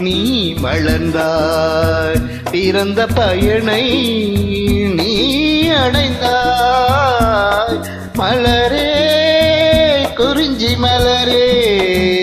நீ வளர்ந்தாய் பிறந்த பயனை நீ அடைந்தாய். மலரே குறிஞ்சி மலரே.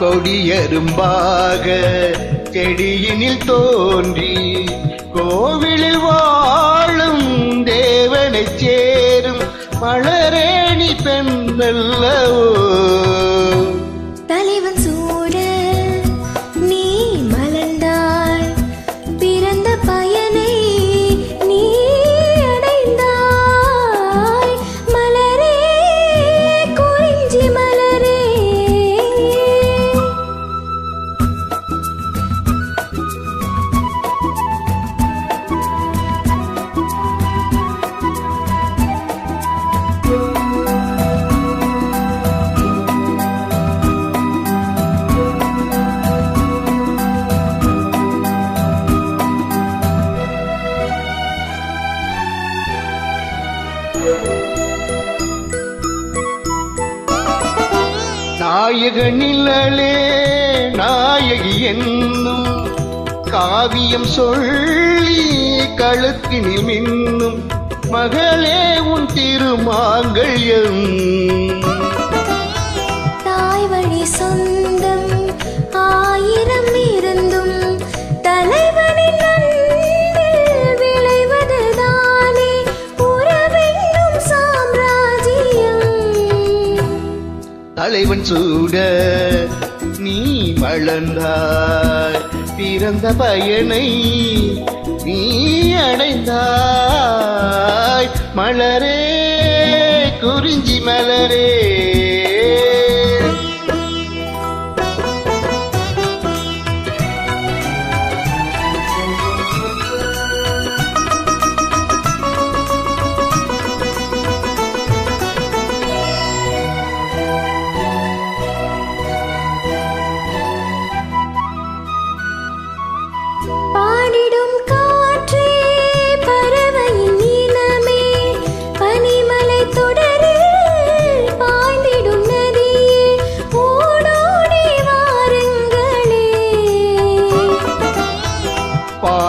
கொடியரும்பாக செடியினில் தோன்றி கோவிலில் வாழும் தேவனைச் சேரும். மலரேணி பெண்ணல்லவோ? நாயக நிழலே நாயகி என்னும் காவியம் சொல்லி கழுத்தினில் மின்னும் மகளே உன் திருமாங்கல்யம். தலைவன் சூட நீ வளர்ந்தாய் பிறந்த பயனை நீ அடைந்தாய். மலரே குறிஞ்சி மலரே.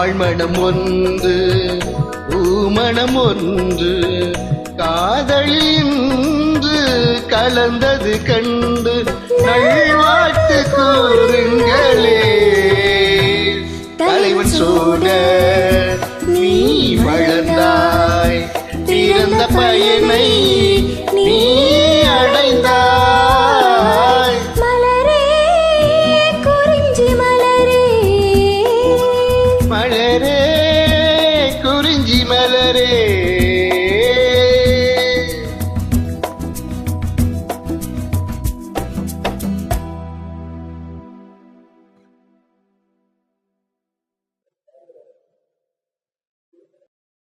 பாழ்மணம் ஒன்று ஊமணம் ஒன்று காதலின்று கலந்தது கண்டு நல்வாட்டு கூறுங்களே. தலைவன் சூட மலரே குறிஞ்சி மலரே